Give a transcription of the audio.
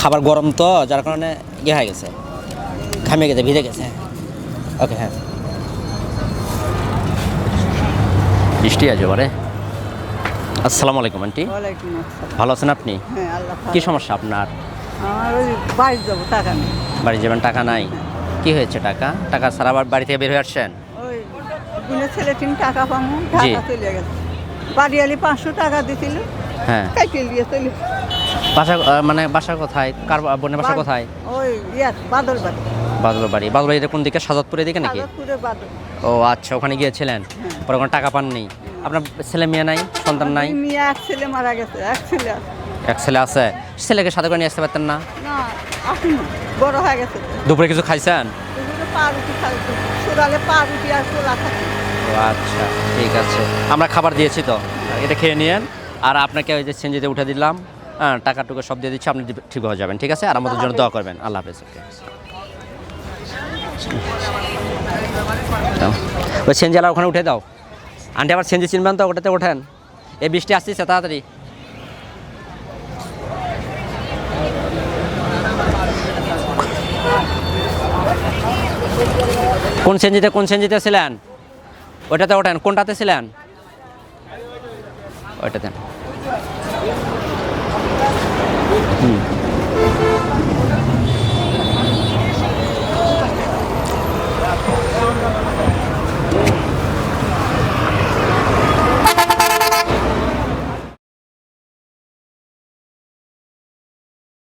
খাবার গরম তো যার কারণে ইয়ে হয়ে গেছে। ঘামে গেছে ভিজে গেছে। ওকে হ্যাঁ। বৃষ্টি আছে বারে আসসালামু আলাইকুম আন্টি। ভালো আছেন আপনি? হ্যাঁ কি সমস্যা আপনার? বাড়ি যাব টাকা নেই। বাড়ি যাবেন টাকা নাই? কি হয়েছে টাকা? টাকা সারা বাড়ি থেকে বের হয়ে আসছেন? ওই ছেলে তিন টাকা পাবো চলে গেছে। বাড়ি আলি পাঁচশো টাকা দিছিল হ্যাঁ। কাইতে দিয়ে চলে বাসা মানে বাসা কোথায়? কার বোনের বাসা কোথায়? ওই ইয়াত বাদল বাড়ি বাদল বাড়ি বাদল বাড়িতে কোন দিকে? সাজাদপুরের দিকে নাকি? ও আচ্ছা ওখানে গিয়েছিলেন? পরে কোনো টাকা পাননি? আপনার ছেলে মেয়ে নাই? সন্তান নাই? মেয়ে এক ছেলে মারা গেছে এক ছেলে আছে। এক ছেলে আছে? ছেলেকে সাথে করে নিয়ে আসতে পারতেন না? বড় হয়ে গেছে। দুপুরে কিছু খাইছেন? আচ্ছা ঠিক আছে। আমরা খাবার দিয়েছি তো। এটা খেয়ে নিয়েন। আর আপনাকে ওই যে সেঞ্জিতে উঠে দিলাম। হ্যাঁ টাকা টুকু সব দিয়ে দিচ্ছি, আপনি ঠিক হয়ে যাবেন, ঠিক আছে? আর আমাদের জন্য দোয়া করবেন। আল্লাহ হাফেজ। ওই সেঞ্জিলা ওখানে উঠে দাও। আন্টি, আবার সেঞ্জি চিনবেন তো, ওটাতে ওঠেন। এই বৃষ্টি আসতেছে, তাড়াতাড়ি। কোন সেঞ্জিতে কোন সেঞ্জিতে ছিলেন? ওইটাতে ওঠেন, কোনটাতে ছিলেন? ওইটাতে। 嗯。